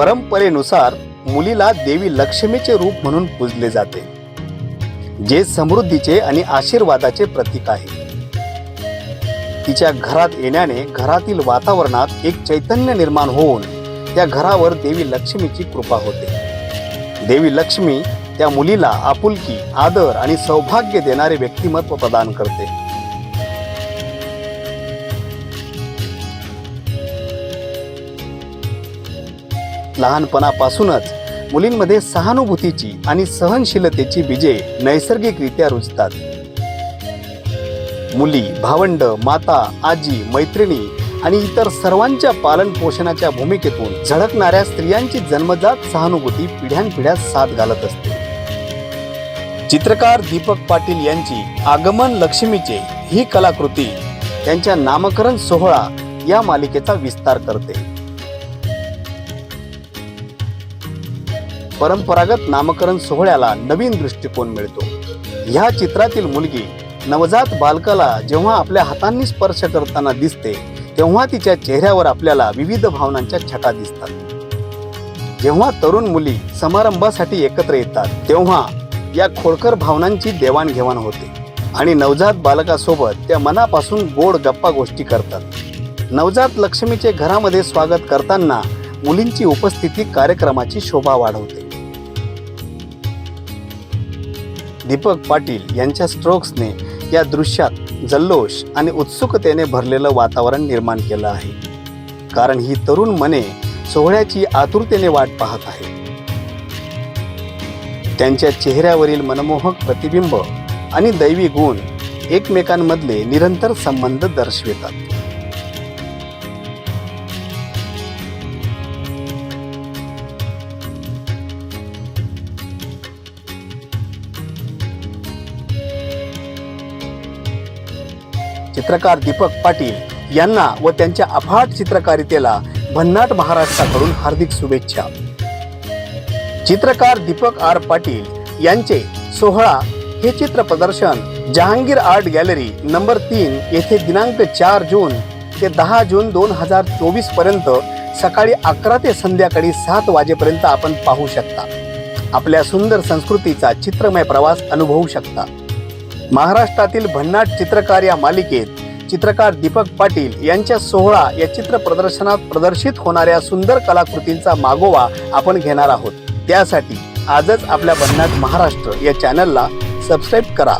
परंपरेनुसार मुलीला देवी लक्ष्मीचे रूप म्हणून पूजले जाते जे समृद्धीचे आणि आशीर्वादाचे प्रतीक आहे. तिच्या घरात येण्याने घरातील वातावरणात एक चैतन्य निर्माण होऊन त्या घरावर देवी लक्ष्मीची कृपा होते. देवी लक्ष्मी त्या मुलीला आपुलकी आदर आणि सौभाग्य देणारे व्यक्तिमत्व प्रदान करते. लहानपणापासूनच मुलींमध्ये सहानुभूतीची आणि सहनशीलतेची बीजे नैसर्गिकरित्या रुजतात. मुली भावंड माता आजी मैत्रिणी आणि इतर सर्वांच्या पालन पोषणाच्या भूमिकेतून झळकणाऱ्या स्त्रियांची जन्मजात सहानुभूती पिढ्यानपिढ्या साथ घालत असते. चित्रकार दीपक पाटील यांची आगमन लक्ष्मीचे ही कलाकृती त्यांच्या नामकरण सोहळा या मालिकेचा विस्तार करते. परंपरागत नामकरण सोहळ्याला नवीन दृष्टिकोन मिळतो. ह्या चित्रातील मुलगी नवजात बालकाला जेव्हा आपल्या हातांनी स्पर्श करताना दिसते तेव्हा तिच्या चेहऱ्यावर आपल्याला विविध भावनांच्या छटा दिसतात. जेव्हा तरुण मुली समारंभासाठी एकत्र येतात तेव्हा या खोडकर भावनांची देवाणघेवाण होते आणि नवजात बालकासोबत त्या मनापासून गोड गप्पा गोष्टी करतात. नवजात लक्ष्मीचे घरामध्ये स्वागत करताना मुलींची उपस्थिती कार्यक्रमाची शोभा वाढवते. दीपक पाटील यांच्या स्ट्रोक्सने या दृश्यात जल्लोष आणि उत्सुकतेने भरलेलं वातावरण निर्माण केलं आहे. कारण ही तरुण मने सोहळ्याची आतुरतेने वाट पाहत आहे त्यांच्या चेहऱ्यावरील मनमोहक प्रतिबिंब आणि दैवी गुण एकमेकांमधले निरंतर संबंध दर्शवितात. चित्रकार दीपक पाटील यांना व त्यांच्या अफाट चित्रकारितेला भन्नाट महाराष्ट्राकडून हार्दिक शुभेच्छा. चित्रकार दीपक आर पाटील यांचे सोहळा हे चित्र प्रदर्शन जहांगीर आर्ट गॅलरी नंबर तीन येथे दिनांक चार जून ते दहा जून दोन हजार चोवीसपर्यंत सकाळी अकरा ते संध्याकाळी सात वाजेपर्यंत आपण पाहू शकता. आपल्या सुंदर संस्कृतीचा चित्रमय प्रवास अनुभवू शकता. महाराष्ट्रातील भन्नाट चित्रकार या मालिकेत चित्रकार दीपक पाटील यांच्या सोहळा या चित्र प्रदर्शनात प्रदर्शित होणाऱ्या सुंदर कलाकृतींचा मागोवा आपण घेणार आहोत. त्यासाठी आजच आपल्या भन्नाट महाराष्ट्र या चॅनलला सबस्क्राईब करा.